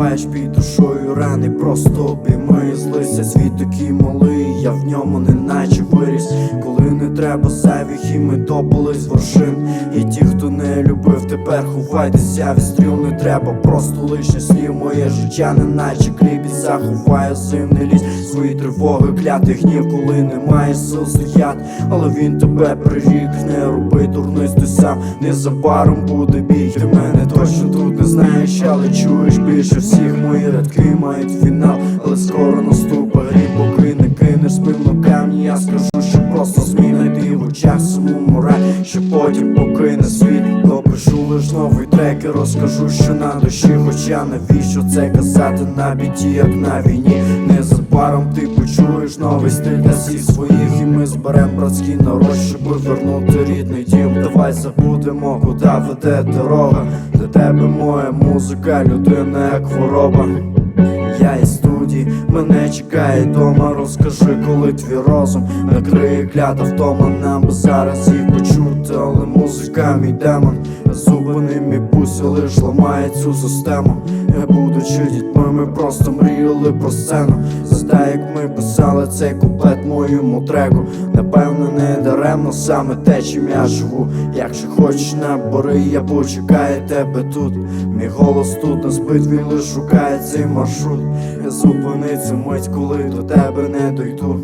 відчуваєш під душою рани, просто обійми і злися світ такий малий, я в ньому неначе виріс, коли не треба зайвих і ми топали з вершин. Не ховайтеся від стріл не треба, просто лише слів. Моє життя, неначе кліп і заховає зимний ліс, свої тривоги, клятий гнів, коли немає сил стояти, але він тебе прирік, не роби дурниць сам, незабаром буде бій. Ти мене точно тут не знаєш, але чуєш більше всіх. Мої рядки мають фінал, але скоро наступа грі, поки не кинеш спину камні, я скажу, що просто зміна йди в очах саму мораль, що потім покине світ. Розкажу, що на душі, хоча навіщо це казати на біді, як на війні. Незабаром ти почуєш новий стиль для всіх своїх, і ми зберем братський народ, щоб вернути рідний дім. Давай забудемо, куди веде дорога. Для тебе моя музика, людина як хвороба. Я із студії, мене чекає дома. Розкажи, коли твій розум накриє клята втома нам би зараз їх почути, але музика мій демон. Зупини мій пусть лиш ламає цю систему. Будучи дітьми, ми просто мріяли про сцену. Згадай, як ми писали цей куплет моєму треку. Напевно, не даремно саме те, чим я живу. Якщо хочеш набори, я почекаю тебе тут. Мій голос тут на спить, він лиш шукає цей маршрут. Я зупини цю мить, коли до тебе не дойду.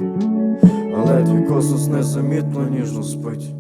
Але твій космос незамітно ніжно спить.